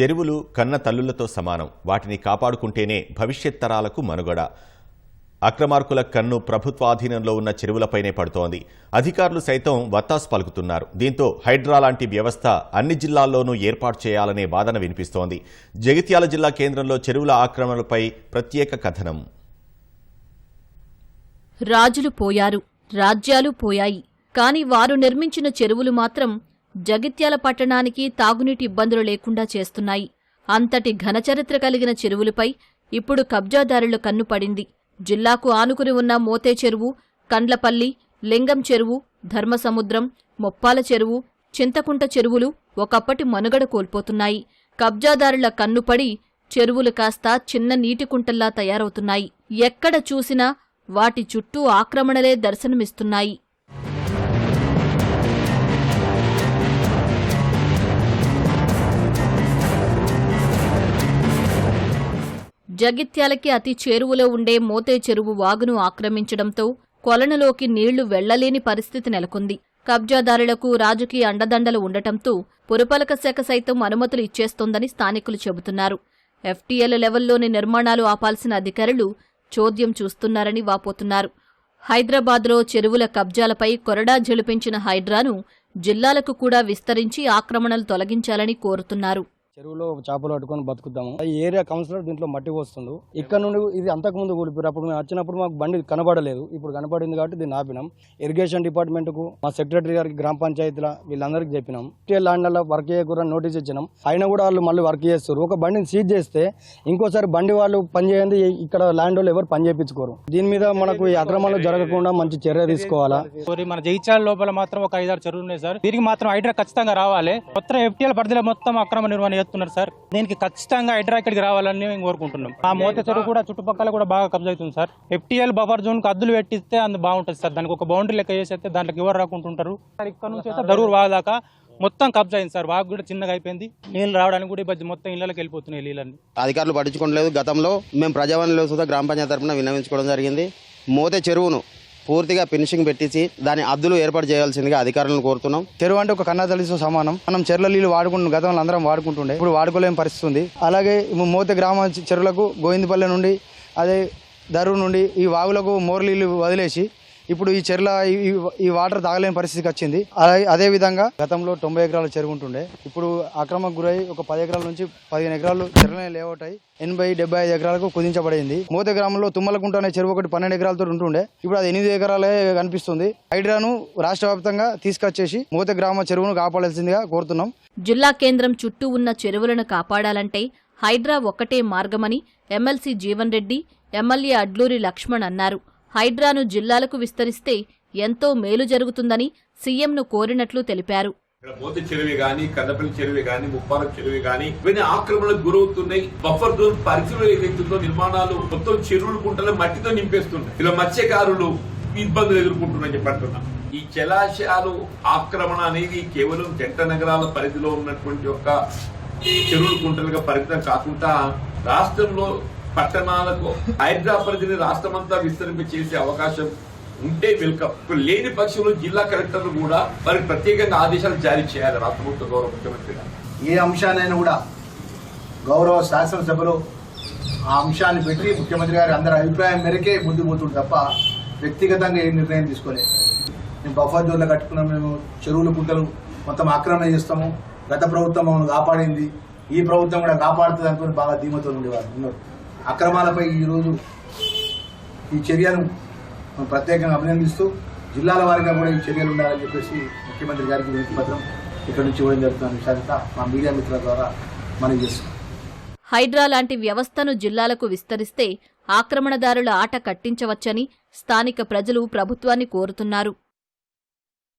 చెరువులు కన్న తల్లులతో సమానం. వాటిని కాపాడుకుంటేనే భవిష్యత్ తరాలకు మనుగడ. అక్రమార్కుల కన్ను ప్రభుత్వాధీనంలో ఉన్న చెరువులపైనే పడుతోంది. అధికారులు సైతం వత్తాసు పలుకుతున్నారు. దీంతో హైడ్రా లాంటి వ్యవస్థ అన్ని జిల్లాల్లోనూ ఏర్పాటు చేయాలనే వాదన వినిపిస్తోంది. జగిత్యాల జిల్లా కేంద్రంలో చెరువుల ఆక్రమణలపై ప్రత్యేక కథనం. రాజులు పోయారు. రాజ్యాలు పోయాయి. కాని వారు నిర్మించిన చెరువులు మాత్రం జగిత్యాల పట్టణానికి తాగునీటి ఇబ్బందులు లేకుండా చేస్తున్నాయి. అంతటి ఘనచరిత్ర కలిగిన చెరువులపై ఇప్పుడు కబ్జాదారుల కన్ను పడింది. జిల్లాకు ఆనుకుని ఉన్న మోతే చెరువు కండ్లపల్లి లింగం చెరువు ధర్మసముద్రం మొప్పాల చెరువు చింతకుంట చెరువులు ఒకప్పటి మనుగడ కోల్పోతున్నాయి. కబ్జాదారుల కన్నుపడి చెరువులు కాస్త చిన్న నీటి కుంటల్లా తయారవుతున్నాయి. ఎక్కడ చూసినా వాటి చుట్టూ ఆక్రమణలే దర్శనమిస్తున్నాయి. జగిత్యాలకి అతి చేరువలో ఉండే మోతే చెరువు వాగును ఆక్రమించడంతో కొలనులోకి నీళ్ళు వెళ్ళలేని పరిస్థితి నెలకొంది. కబ్జాదారులకు రాజకీయ అండదండలు ఉండటంతో పురపాలక శాఖ సైతం అనుమతులు ఇచ్చేస్తోందని స్థానికులు చెబుతున్నారు. ఎఫ్టీఎల్ లెవెల్లోని నిర్మాణాలు ఆపాల్సిన అధికారులు చోద్యం చూస్తున్నారని వాపోతున్నారు. హైదరాబాద్లో చెరువుల కబ్జాలపై కొరడా జలిపించిన హైడ్రాను జిల్లాలకు కూడా విస్తరించి ఆక్రమణలు తొలగించాలని కోరుతున్నారు. చెరువులో చేపలు పట్టుకొని బతుకుతాము ఈ ఏరియా కౌన్సిలర్ దీంట్లో మట్టి పోస్తుండు ఇక్కడ నుండి ఇది అంతకు ముందు కూలిపోయారు అప్పుడు మేము వచ్చినప్పుడు మాకు బండి కనబడలేదు. ఇప్పుడు కనబడింది కాబట్టి దీన్ని ఆపినాం. ఇరిగేషన్ డిపార్ట్మెంట్కు మా సెక్రటరీ గారికి గ్రామ పంచాయతీల వీళ్ళందరికీ చెప్పినాం. టీఎల్ ల్యాండ్లలో వర్క్ చేయకూడదని నోటీస్ ఇచ్చినాం. అయినా కూడా వాళ్ళు మళ్ళీ వర్క్ చేస్తారు. ఒక బండిని సీజ్ చేస్తే ఇంకోసారి బండి వాళ్ళు పని చేయండి. ఇక్కడ ల్యాండ్ వాళ్ళు ఎవరు పని చేయించుకోరు. దీని మీద మనకు ఈ అక్రమాలు జరగకుండా మంచి చర్య తీసుకోవాలా? మరి మన జైత్యాల లోపల మాత్రం ఒక ఐదారు చెరువులు ఉన్నాయి సార్. దీనికి మాత్రం హైడ్రా ఖచ్చితంగా రావాలి. మొత్తం ఎఫ్టీఎల్ పరిధిలో మొత్తం అక్రమ నిర్వహణ చేస్తున్నారు సార్. దీనికి ఖచ్చితంగా హైడ్రా ఇక్కడికి రావాలని మేము కోరుకుంటున్నాం. ఆ మోత చెరువు కూడా చుట్టుపక్కల కూడా బాగా కబ్జా అవుతుంది సార్. ఎఫ్టీఎల్ బఫర్ జోన్కి అద్దులు పెట్టిస్తే అందు బాగుంటుంది సార్. దానికి ఒక బౌండరీ లెక్క చేసేస్తే దాంట్లోకి ఎవరు రాకుంటుంటారు. ఇక్కడ నుంచి అయితే దరూరు మొత్తం కబ్జా అయింది సార్. వాగు కూడా చిన్నగా అయిపోయింది. నీళ్ళు రావడానికి కూడా ఇబ్బంది. మొత్తం ఇళ్ళకి వెళ్ళిపోతున్నాయి నీళ్ళని అధికారులు పట్టించుకోవట్లేదు. గతంలో మేము ప్రజావాణిలో సుధా గ్రామ పంచాయతీ తరఫున విన్నవించుకోవడం జరిగింది. మోతే చెరువును పూర్తిగా ఫినిషింగ్ పెట్టించి దాని అద్దులు ఏర్పాటు చేయాల్సిందిగా అధికారులను కోరుతున్నాం. చెరువు అంటే ఒక కన్నా తల్లితో సమానం. మనం చెరువుల నీళ్ళు వాడుకుంటున్నాం గతంలో అందరం వాడుకుంటుండే ఇప్పుడు వాడుకోలేని పరిస్థితి ఉంది. అలాగే మూత గ్రామ చెరువులకు గోవిందపల్లె నుండి అదే దరువు నుండి ఈ వాగులకు మోర్లీళ్ళు వదిలేసి ఇప్పుడు ఈ చెరువుల ఈ- ఈ- వాటర్ తాగలేని పరిస్థితికి వచ్చింది. అదే విధంగా గతంలో తొంభై ఎకరాల చెరువు ఉంటుండే. ఇప్పుడు అక్రమ గురై ఒక పది ఎకరాల నుంచి పదిహేను ఎకరాలు చెరువులనే లేఅవుట్ అయి ఎనభై డెబ్బై ఐదు ఎకరాలకు కుదించబడింది. మూత గ్రామంలో తుమ్మలకుంట అనే చెరువు ఒకటి పన్నెండు ఎకరాలతో ఉంటుండే. ఇప్పుడు అది ఎనిమిది ఎకరాలే కనిపిస్తుంది. హైడ్రాను రాష్ట్ర వ్యాప్తంగా తీసుకొచ్చేసి మూత గ్రామ చెరువును కాపాడాల్సిందిగా కోరుతున్నాం. జిల్లా కేంద్రం చుట్టూ ఉన్న చెరువులను కాపాడాలంటే హైడ్రా ఒక్కటే మార్గమని ఎమ్మెల్సీ జీవన్ రెడ్డి ఎమ్మెల్యే అడ్లూరి లక్ష్మణ్ అన్నారు. హైడ్రాను జిల్లాలకు విస్తరిస్తే ఎంతో మేలు జరుగుతుందని సీఎంను కోరినట్లు తెలిపారు. ఇక్కడ చెరువి చెరువు గాని చెరువి చెరువు గాని ముప్పాల చెరువు గాని ఇవన్నీ ఆక్రమణకు గురవుతున్నాయి. బఫర్ జోన్ పరిధిలో ఏదైతుందో నిర్మాణాలు మొత్తం చెరువులు గుంటలు మట్టితో నింపేస్తున్నాయి. ఇలా మత్స్యకారులు ఇబ్బందులు ఎదుర్కొంటున్నారని చెప్పంటున్నా. ఈ జలాశయాలు ఆక్రమణ అనేది కేవలం జంట నగరాల పరిధిలో ఉన్నటువంటి ఒక చెరువులు కుంటలుగా పరిమితం కాకుండా రాష్ట్రంలో పట్టణాలకు హైదరా పరిధిని రాష్ట్రమంతా విస్తరింప చేసే అవకాశం ఉంటే వెల్కమ్. ఇప్పుడు లేని పక్షంలో జిల్లా కలెక్టర్లు కూడా వారికి ప్రత్యేకంగా ఆదేశాలు జారీ చేయాలి రాష్ట్ర ప్రభుత్వ గౌరవ ముఖ్యమంత్రి ఏ అంశానైనా కూడా గౌరవ శాసనసభలో ఆ అంశాన్ని పెట్టి ముఖ్యమంత్రి గారి అందరి అభిప్రాయం మేరకే ముందు పోతుంది తప్ప వ్యక్తిగతంగా ఏ నిర్ణయం తీసుకోలేదు. మేము బఫర్ జోన్లో కట్టుకున్నాం మేము చెరువులు గుంటలు మొత్తం ఆక్రమణ చేస్తాము గత ప్రభుత్వం మమ్మల్ని కాపాడింది ఈ ప్రభుత్వం కూడా కాపాడుతుంది అనుకుని బాగా ధీమతో ఉండేవారు. ఉన్నారు అక్రమాలపై ఈరోజు ఈ చర్యను మేము ప్రత్యేకంగా అభినందిస్తూ జిల్లాల వారిగా కూడా ఈ చర్యలు ఉండాలని చెప్పేసి ముఖ్యమంత్రి గారికి వినతి పత్రం ఇక్కడ నుంచి ఇవ్వడం జరుగుతున్న విషయాన్ని మా మీడియా మిత్రుల ద్వారా మనం చేస్తున్నాం. హైడ్రా లాంటి వ్యవస్థను జిల్లాలకు విస్తరిస్తే ఆక్రమణదారుల ఆట కట్టించవచ్చని స్థానిక ప్రజలు ప్రభుత్వాన్ని కోరుతున్నారు.